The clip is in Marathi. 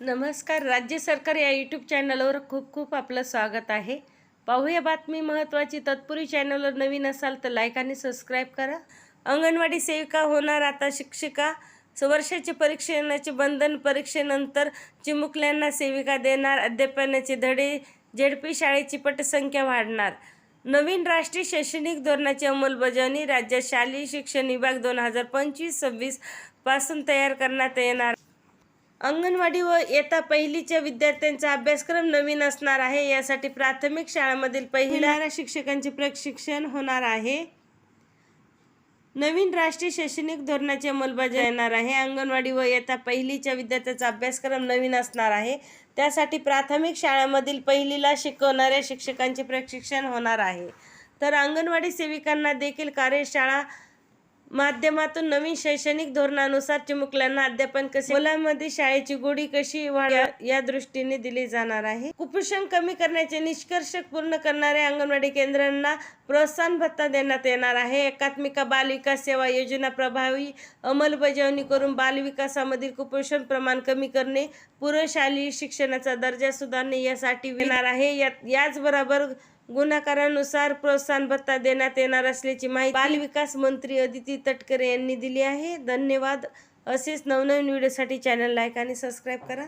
नमस्कार. राज्य सरकार या यूट्यूब चॅनलवर खूप खूप आपलं स्वागत आहे. पाहूया बातमी महत्त्वाची तत्पूर्वी चॅनलवर नवीन असाल तर लाईक आणि सबस्क्राईब करा. अंगणवाडी सेविका होणार आता शिक्षिका. स- वर्षाचे परीक्षणाचे बंधन परीक्षेनंतर चिमुकल्यांना सेविका देणार. अध्यापनाचे धडे झेडपी शाळेची पटसंख्या वाढणार. नवीन राष्ट्रीय शैक्षणिक धोरणाची अंमलबजावणी राज्यात शालेय शिक्षण विभाग दोन हजार पंचवीस सव्वीसपासून तयार करण्यात येणार. अंगणवाडी व येता पहिलीच्या विद्यार्थ्यांचा अभ्यासक्रम नवीन असणार आहे. यासाठी प्राथमिक शाळांमधील पहिल्या शिक्षकांचे प्रशिक्षण होणार आहे. नवीन राष्ट्रीय शैक्षणिक धोरणाची अंमलबजावणी येणार आहे. अंगणवाडी व येता पहिलीच्या विद्यार्थ्यांचा अभ्यासक्रम नवीन असणार आहे. त्यासाठी प्राथमिक शाळांमधील पहिलीला शिकवणाऱ्या शिक्षकांचे प्रशिक्षण होणार आहे. तर अंगणवाडी सेविकांना देखील कार्यशाळा माध्यमातून नवीन शैक्षणिक धोरणानुसार चिमुकल्यांना अध्यापन कसे मुलांमध्ये शाळेची गोडी कशी वाढ या दृष्टीने दिली जाणार आहे. कुपोषण कमी करण्याचे निष्कर्ष पूर्ण करणाऱ्या अंगणवाडी केंद्रांना प्रोत्साहन भत्ता देण्यात येणार आहे. एकात्मिका बाल विकास सेवा योजना प्रभावी अंमलबजावणी करून बालविकासामधील कुपोषण प्रमाण कमी करणे पूर्वशालेय शिक्षणाचा दर्जा सुधारणे यासाठी येणार आहे. याचबरोबर गुन्हाकारानुसार प्रोत्साहन भत्ता देण्यात येणार असल्याची माहिती बालविकास मंत्री अदिती तटकरे यांनी दिली आहे. धन्यवाद. असेच नवनवीन व्हिडिओसाठी चॅनल लाईक आणि सबस्क्राईब करा.